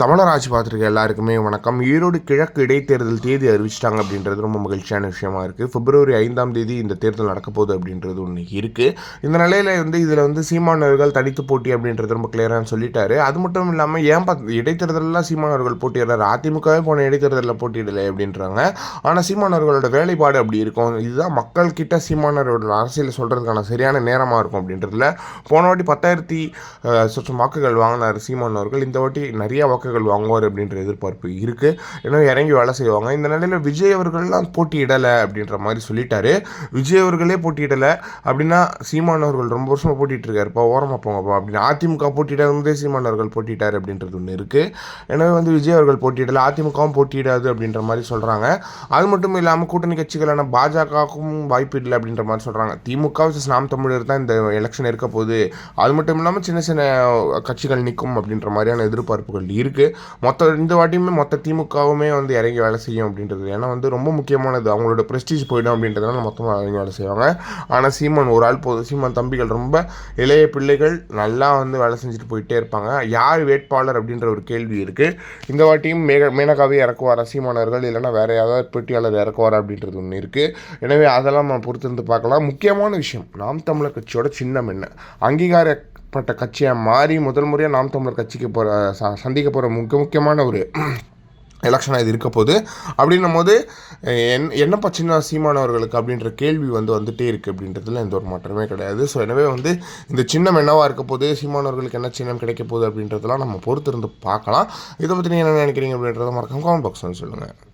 தமிழராட்சி பார்த்துருக்க எல்லாருக்குமே வணக்கம். ஈரோடு கிழக்கு இடைத்தேர்தல் தேதி அறிவிச்சிட்டாங்க அப்படின்றது ரொம்ப மகிழ்ச்சியான விஷயமா இருக்குது பிப்ரவரி ஐந்தாம் தேதி இந்த தேர்தல் நடக்க போகுது அப்படின்றது ஒன்று இருக்குது இந்த நிலையில் வந்து இதில் வந்து சீமானவர்கள் தனித்து போட்டி அப்படின்றது ரொம்ப கிளியராக சொல்லிட்டாரு. அது மட்டும் இல்லாமல் ஏன் பார்த்து இடைத்தேர்தலெலாம் சீமானவர்கள் போட்டியிடுறாரு? அதிமுகவே போன இடைத்தேர்தலில் போட்டியிடலை அப்படின்றாங்க. ஆனால் சீமானவர்களோட வேலைப்பாடு அப்படி இருக்கும். இதுதான் மக்கள் கிட்ட சீமானவர்களோட அரசியல் சொல்கிறதுக்கான சரியான நேரமாக இருக்கும் அப்படின்றதுல போன வாட்டி பத்தாயிரத்தி சொச்சம் வாக்குகள் வாங்கினார் சீமானவர்கள். இந்த வாட்டி நிறைய வாக்குகள் வாங்குவார் அப்படின்ற எதிர்பார்ப்பு இருக்குது ஏன்னா இறங்கி வேலை செய்வாங்க. இந்த நிலையில் விஜய் அவர்கள்லாம் போட்டியிடலை அப்படின்ற மாதிரி சொல்லிட்டாரு. விஜய் அவர்களே போட்டியிடலை. அப்படின்னா சீமான் அவர்கள் ரொம்ப வருஷமாக போட்டிட்டு இருக்காருப்பா ஓரமாக போங்கப்பா அப்படின்னு. அதிமுக போட்டியிடாதே சீமான் அவர்கள் போட்டிட்டார் அப்படின்றது ஒன்று இருக்குது எனவே வந்து விஜய் அவர்கள் போட்டியிடலை. அதிமுகவும் போட்டியிடாது அப்படின்ற மாதிரி சொல்கிறாங்க அது மட்டும் இல்லாமல் கூட்டணி கட்சிகளான பாஜகவுக்கும் வாய்ப்பு இல்லை அப்படின்ற மாதிரி சொல்கிறாங்க திமுக விசஸ் நாம் தமிழர் தான் இந்த எலெக்ஷன் இருக்க போகுது. அது மட்டும் இல்லாமல் சின்ன சின்ன கட்சிகள் நிற்கும் அப்படின்ற மாதிரியான எதிர்பார்ப்புகள் இருக்குது மொத்த இந்த வாட்டியுமே மொத்த திமுகவுமே வந்து இறங்கி வேலை செய்யும் அப்படின்றது. ஏன்னா வந்து ரொம்ப முக்கியமானது. அவங்களோட ப்ரெஸ்டீஜ் போயிடும் அப்படின்றதுனால மொத்தமாக இறங்கி வேலை செய்வாங்க. ஆனால் சீமான் ஒரு ஆள் போதும். சீமான் தம்பிகள் ரொம்ப இளைய பிள்ளைகள் நல்லா வந்து வேலை செஞ்சுட்டு போயிட்டே இருப்பாங்க. யார் வேட்பாளர் அப்படின்ற ஒரு கேள்வி இருக்குது இந்த வாட்டியும் மேக மேனகாவே இறக்குவாரா சீமானவர்கள் இல்லைன்னா வேறு யாராவது போட்டியாளர் இறக்குவாரா அப்படின்றது ஒன்று இருக்குது எனவே அதெல்லாம் நம்ம பொறுத்திருந்து பார்க்கலாம். முக்கியமான விஷயம் நாம் தமிழர் கட்சியோட சின்னம் என்ன? பட்ட கட்சியாக மாறி முதல் முறையாக நாம் தமிழர் கட்சிக்கு போகிற ச சந்திக்க போகிற முக்கிய முக்கியமான ஒரு எலெக்ஷனாக இது இருக்க போகுது. அப்படின்னும் போது என் என்னப்பா சின்ன சீமானவர்களுக்கு அப்படின்ற கேள்வி வந்து வந்துட்டே இருக்குது அப்படின்றதுல எந்த ஒரு மாற்றமே கிடையாது. ஸோ எனவே வந்து இந்த சின்னம் என்னவாக இருக்க போது சீமானவர்களுக்கு என்ன சின்னம் கிடைக்க போகுது அப்படின்றதெல்லாம் நம்ம பொறுத்திருந்து பார்க்கலாம். இதை பற்றி நீங்கள் என்ன நினைக்கிறீங்க அப்படின்றத மறக்காம காமெண்ட் பாக்ஸ் வந்து சொல்லுங்கள்